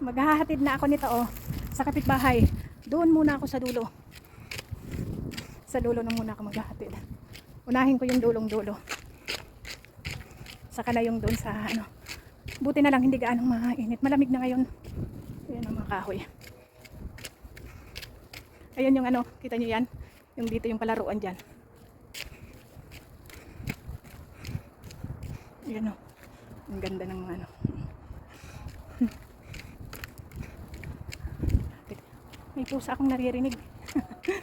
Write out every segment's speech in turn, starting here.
Maghahatid na ako nito oh. Sa kapitbahay. Doon muna ako sa dulo. Sa dulo na muna ako maghahatid. Unahin ko yung dulong-dulo. Saka na yung doon sa ano. Buti na lang hindi gaanong mainit. Malamig na ngayon. Ayan ang mga kahoy. Ayan yung ano, kita nyo yan? Yung dito yung palaruan dyan. Ayan o. Ang ganda ng ano. May pusa akong naririnig.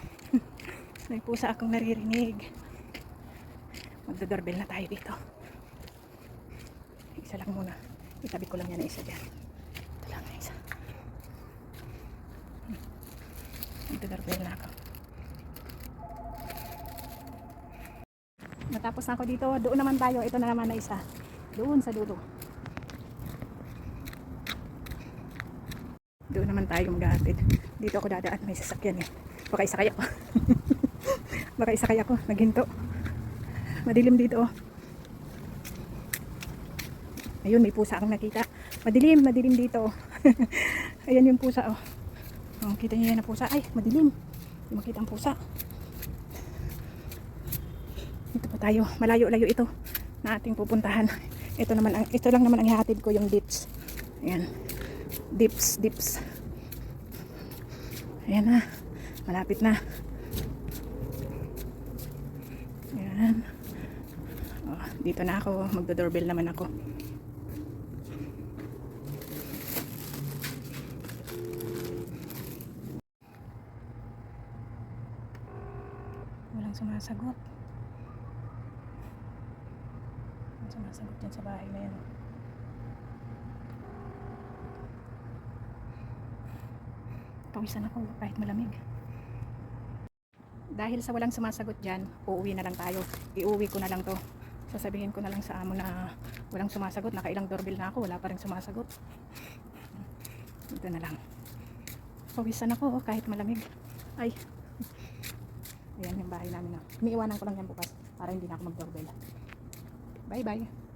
May pusa akong naririnig. Magdodoorbell na tayo dito. Isa lang muna. Itabi ko lang yan na isa dyan. Ito lang na isa. Magdodoorbell na ako. Matapos na ako dito, doon naman tayo. Ito na naman na isa. Doon sa dulo. Doon naman tayo maghahatid. Dito ako dadaan. May sasakyan eh. Baka isakay ako. Baka isakay ako. Naghinto. Madilim dito oh. Ayun, may pusa akong nakita. Madilim, madilim dito. oh. Ayan yung pusa oh. Oh, kita niyo yan na pusa. Ay, madilim. Hindi makita ang pusa. Ito pa tayo. Malayo-layo ito na ating pupuntahan. Ito naman ang ito lang naman ang ihahatid ko yung dips. Ayan. Dips, dips. Ayan na. Malapit na. Ayan. Oh, dito na ako. Magdo-doorbell naman ako. Walang sumasagot. Walang sumasagot dyan sa bahay na yan. Pawisan ako kahit malamig. Dahil sa walang sumasagot dyan, uuwi na lang tayo. Iuwi ko na lang to. Sasabihin ko na lang sa amo na walang sumasagot. Nakailang doorbell na ako, wala pa rin sumasagot. Ito na lang. Pawisan ako oh, kahit malamig. Ay, Ayan yung bahay namin na. Iniiwanan ko lang yan bukas para hindi na ako mag-doorbell. Bye bye.